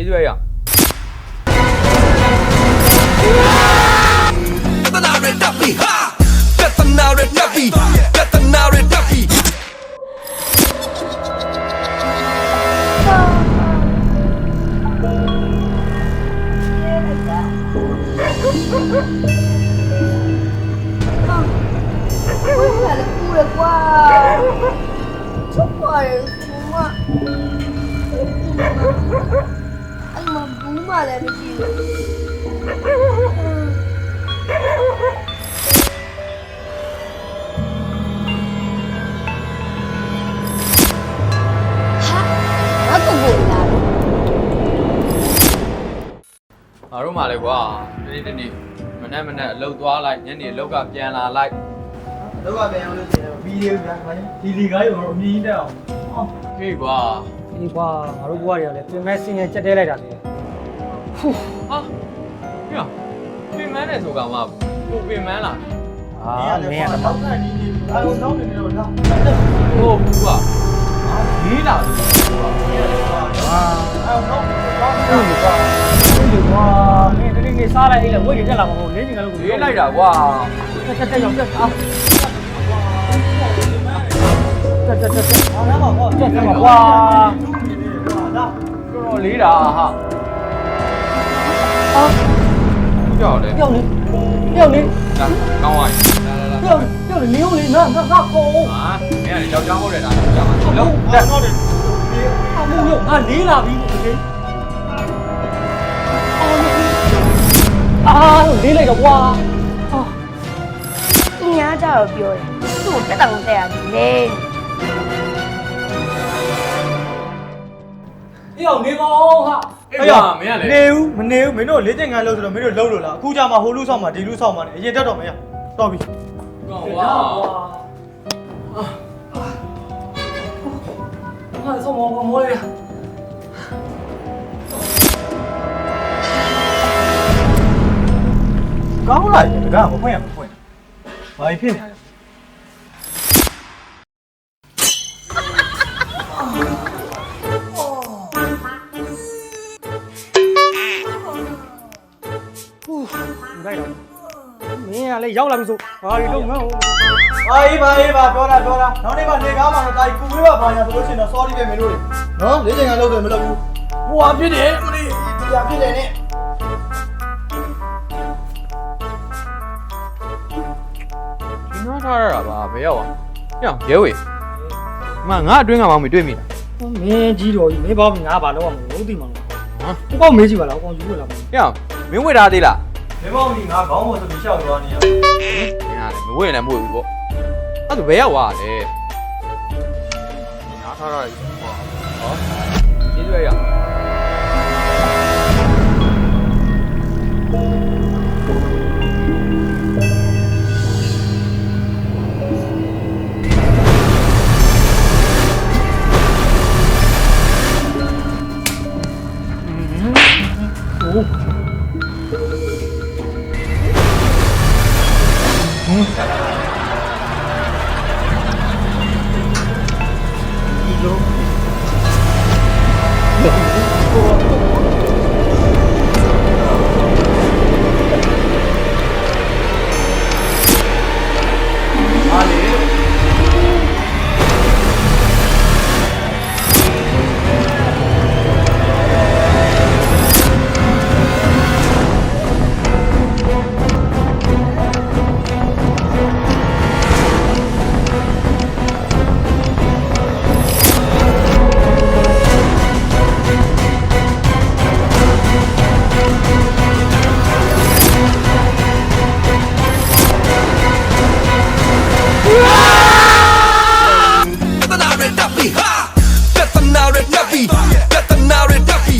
chị Duy à? Ôi, မဘူးမလည်းမရှိဘူးဟာအကူကိုလာလို့ငါတို့မှလည်းကွာဒီနေ့ဒီနေ့မနေ့မနေ့အလုပ်သွားလိုက်ညနေအလုပ်ကပြန်လာလိုက်လောကပြန်အောင်လို့ရှိရင်ဗီဒီယိုပြန်ခိုင်းဒီလီကားရောအမြင်တက်အောင်ဟောခေကွာဒီကွာငါတို့ဘွားတွေကလည်းပြင်မဲ့စင်ငယ်ကြက်တဲလိုက်တာလေ ဟာညပြင်မန်းတယ်ဆိုကောင်မှကိုပြင်မန်းလားအာမင်းကတော့နောက်ကနေနေအဲနောက်နေနေတော့နောက်ဟုတ်ဘူးကွာလေးလာလို့ကွာအာအဲနောက်နောက်ဟုတ်လေကွာဟုတ်လေကွာမင်းတနေ့နေ့စားလိုက်လေဝိတ်ကြက်လာမှာမဟုတ်လေးနေကြလို့လေးလိုက်တာကွာတက်တက်တက်ရောက်တက်အာတက်တက်တက်တက်အားနာပါကွာတက်တက်ပါကွာဒါတော်တော်လေးတာဟာ 어? 뼈래. 뼈래. 뼈래. 자, 나와. 뼈래. 뼈래. 리오리 나 나가고. 아, 얘는 여자 호래라. 여자 호래. 자, 호래. 아, 뭐요? 아, 리라 비고. 아, 리라 이거 와. 아. 이 녀자 뼈래. 또 때다 못 해야지. 네. ကွာအာသူများကြတော့ပြောတယ်သူ့ကိုတက်တောင်တက်ရတယ်လေအေးအောင်နေပါဦးဟာအေးပါမင်းကလေနေဦးမနေဦးမင်းတို့လေးကျင်ကန်လို့ဆိုတော့မင်းတို့လှုပ်လို့လားအခုကြမှာဟိုလူဆောင်မှာဒီလူဆောင်မှာနေအရင်တက်တော့မရတော့ပြီကောင်းဝါဝါဟာဆောမောကမောလေကောင်းလာရင်တကားမဖွင့်ရမဖွင့်ဘာဖြစ်နေလဲ လိုက်တော့မင်းကလည်းရောက်လာပြီဆိုဘာတွေလုပ်မလဲ။အာအေးပါအေးပါပြောတာပြောတာ။နောက်နေ့မှနေကားမှာတော့တာကြီးကူဝေးပါဘာညာဆိုလို့ရှိရင်တော့ sorry ပဲမင်းတို့။နော်လေးချိန်ကလုပ်တယ်မလုပ်ဘူး။ဟိုဟာဖြစ်တယ်မလေး။ဒီဟာဖြစ်တယ်နဲ့ဒီနားထားရတာပါဘယ်ရောက်อ่ะညရဲဝေမငါအတွင်းကမှမတွေ့မိတာမင်းကြီးတော်ကြီးမင်းဘာငါဘာလုပ်ရမလို့သိမှာလားဟမ် ကိုကောမေးကြည့်ပါလားကိုကောင်ယူရလားမင်းညမင်းဝေထားသေးလား။ 没毛病啊，刚我是没晓得哪里啊。你看，我原来不会播，他是不要玩的。拿，他他，好，你这个。嗯，哦。